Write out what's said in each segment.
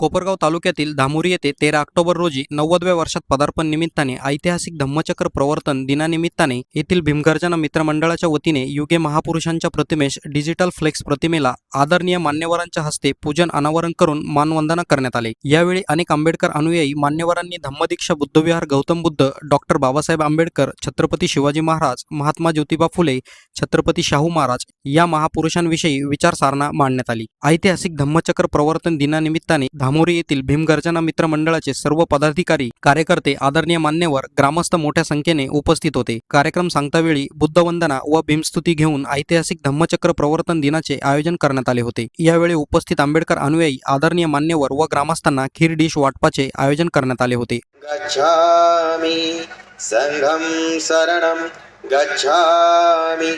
कोपरगाव तालुक्यातील धामोरी येथे तेरा ऑक्टोबर रोजी नव्वदव्या वर्षात पदार्पण निमित्ताने ऐतिहासिक धम्मचक्र प्रवर्तन दिनानिमित्ताने येथील भीमगर्जना मित्रमंडळाच्या वतीने युगे महापुरुषांच्या प्रतिमेस डिजिटल फ्लेक्स प्रतिमेला आदरणीय मान्यवरांच्या हस्ते पूजन अनावरण करून मानवंदना करण्यात आले. यावेळी अनेक आंबेडकर अनुयायी मान्यवरांनी धम्मदीक्षा बुद्धविहार गौतम बुद्ध डॉक्टर बाबासाहेब आंबेडकर छत्रपती शिवाजी महाराज महात्मा ज्योतिबा फुले छत्रपती शाहू महाराज या महापुरुषांविषयी विचारसारणा मांडण्यात आली. ऐतिहासिक धम्मचक्र प्रवर्तन दिनानिमित्ताने धामोरी येथील भीमगर्जना मित्र मंडळाचे सर्व पदाधिकारी कार्यकर्ते आदरणीय मान्यवर ग्रामस्थ मोठ्या संख्येने उपस्थित होते. कार्यक्रम सांगतावेळी बुद्धवंदना व भीमस्तुती घेऊन ऐतिहासिक धम्मचक्र प्रवर्तन दिनाचे आयोजन करण्यात आले होते. यावेळी उपस्थित आंबेडकर अनुयायी आदरणीय मान्यवर व ग्रामस्थांना खीर डिश वाटपाचे आयोजन करण्यात आले होते. गच्छामि सङ्घं गच्छामि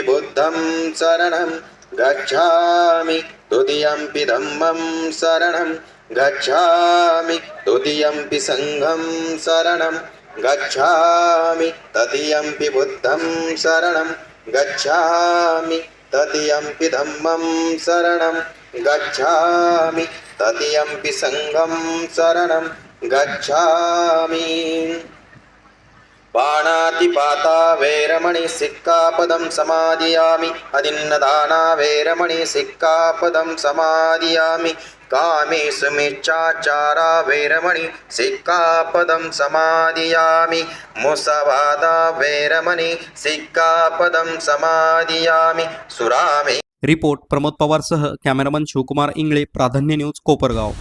बुद्धं शरणं गच्छामि द्वितीयम्पि धम्मं शरणं गच्छामि। द्वितीयम्पि सङ्घं शरणं गच्छामि। तृतीयम्पि बुद्धं शरणं गच्छामि। तृतीयम्पि धम्मं शरणं गच्छामि। तृतीयम्पि सङ्घं शरणं गच्छामि पाणातिपाता वेरमणि सिक्कापदं समादियामि। अदिन्नदाना वेरमणि सिक्कापदं समादियामि। कामे मिच्छाचारा वेरमणि सिक्कापदं समादियामि। मुसवादा वेरमणि सिक्कापदं समादियामि। सुरामे। रिपोर्ट प्रमोद पवारसह कॅमेरामन शिवकुमार इंगळे प्राधान्य न्यूज कोपरगाव.